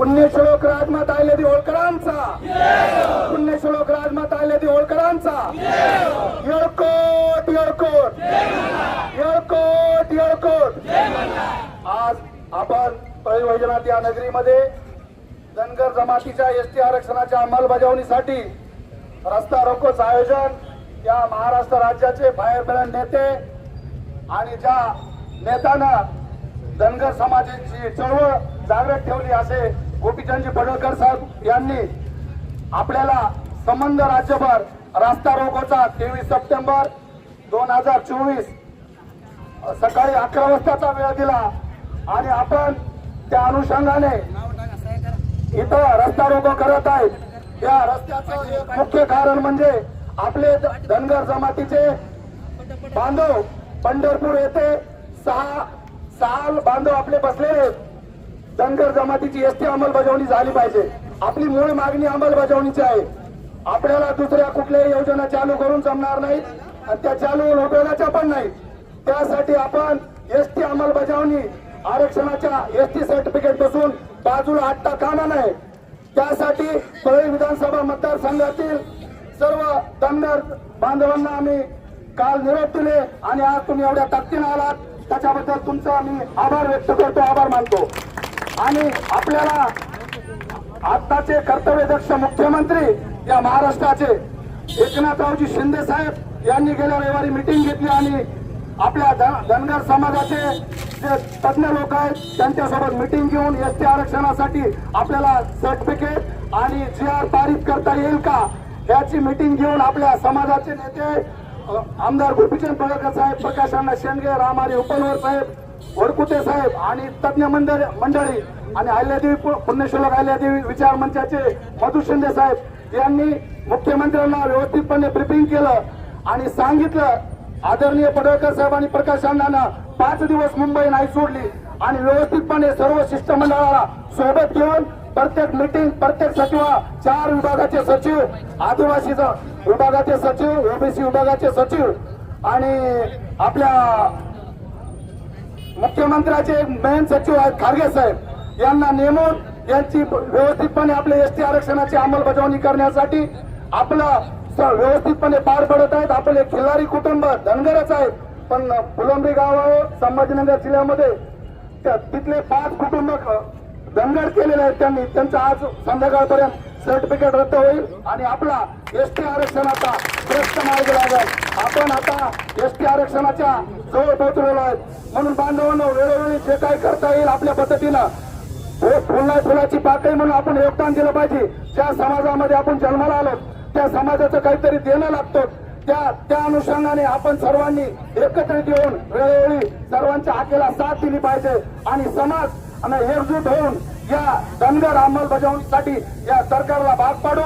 पुण्यश्लोक राजमाता अहिल्यादेवी होळकरांचा. पुण्यश्लोक राजमाता अहिल्यादेवी होळकरांचा. येळकोट येळकोट. येळकोट येळकोट. आज आपण तळी वैजनाथ या नगरीमध्ये धनगर जमातीच्या एस टी आरक्षणाच्या अंमलबजावणीसाठी रस्ता रोकोच आयोजन या महाराष्ट्र राज्याचे बाहेर मिळण नेते आणि ज्या नेत्यानं धनगर समाजाची चळवळ जागृत ठेवली असे गोपीचंदजी पडळकर साहेब यांनी आपल्याला संबंध राज्यभर रास्ता रोकोचा तेवीस सप्टेंबर दोन हजार चोवीस सकाळी अकरा वाजताचा वेळ दिला आणि आपण त्या अनुषंगाने इथं रस्ता रोको करत आहेत या रस्त्याचं एक मुख्य कारण म्हणजे आपले धनगर जमातीचे बांधव पंढरपूर येथे सहा सहा बांधव आपले बसलेले आहेत. धनगर जमातीची एसटी अंमलबजावणी झाली पाहिजे. आपली मूळ मागणी अंमलबजावणीची आहे. आपल्याला दुसऱ्या कुठल्याही योजना चालू करून जमणार नाहीत आणि त्या चालू होऊन पण नाहीत. त्यासाठी आपण एसटी अंमलबजावणी आरक्षणाच्या एसटी सर्टिफिकेटपासून बाजूला हटता कामा नाही त्यासाठी परळी विधानसभा मतदारसंघातील सर्व धनगर बांधवांना आम्ही काल निरोप दिले आणि आज तुम्ही एवढ्या ताकदीने आलात. त्याच्याबद्दल तुमचा मी आभार व्यक्त करतो आभार मानतो. आणि आपल्याला आताचे कर्तव्यदक्ष मुख्यमंत्री या महाराष्ट्राचे एकनाथरावजी शिंदे साहेब यांनी गेल्या रविवारी मिटिंग घेतली आणि आपल्या धनगर समाजाचे जे तज्ञ लोक आहेत त्यांच्यासोबत मिटिंग घेऊन एस टी आरक्षणासाठी आपल्याला सर्टिफिकेट आणि जी आर पारित करता येईल का याची मिटिंग घेऊन आपल्या समाजाचे नेते आमदार गोपीचंद पडळकर साहेब प्रकाश अण्णा शेंडगे रामारी उपनवर साहेब वरकुटे साहेब आणि तज्ञ मंडळ मंडळी आणि अहिल्यादेवी पु- पुण्यश्लोक अहिल्यादेवी विचार मंचाचे मधु शिंदे साहेब यांनी मुख्यमंत्र्यांना व्यवस्थितपणे ब्रिफिंग केलं आणि सांगितलं. आदरणीय पडळकर साहेब आणि प्रकाश अण्णांना पाच दिवस मुंबई नाही सोडली आणि व्यवस्थितपणे सर्व शिष्टमंडळाला सोबत घेऊन प्रत्येक मीटिंग प्रत्येक सचिव चार विभागाचे सचिव आदिवासी विभागाचे सचिव ओबीसी विभागाचे सचिव आणि आपल्या मुख्यमंत्र्याचे मेन सचिव आहेत खारगे साहेब. यांना नेमून यांची व्यवस्थितपणे आपल्या एस टी आरक्षणाची अंमलबजावणी करण्यासाठी आपलं स- व्यवस्थितपणे पार पडत आहेत. आपले खिल्लारी कुटुंब धनगरच आहेत. पण फुलंबरी गाव आहे संभाजीनगर जिल्ह्यामध्ये. त्या- तिथले पाच कुटुंब धनगर केलेले आहेत त्यांनी. त्यांचं आज संध्याकाळपर्यंत सर्टिफिकेट रद्द होईल आणि आपला एस टी आरक्षणाचा श्रेष्ठ मार्ग लागत आपण आता एस टी आरक्षणाच्या जवळ पोहोचलेलो आहेत. म्हणून बांधवांना वेळोवेळी जे काही करता येईल आपल्या पद्धतीनं. फु- फुल नाही फुलाची पाकळी म्हणून आपण योगदान दिलं पाहिजे. ज्या समाजामध्ये आपण जन्माला आलो त्या समाजाचं काहीतरी देणं लागतं. त्या त्या अनुषंगाने आपण सर्वांनी एकत्रित येऊन वेळोवेळी सर्वांच्या हाकेला साथ दिली पाहिजे. आणि समाज आणि एकजूट होऊन या धनगर अंमलबजावणीसाठी या सरकारला भाग पाडू.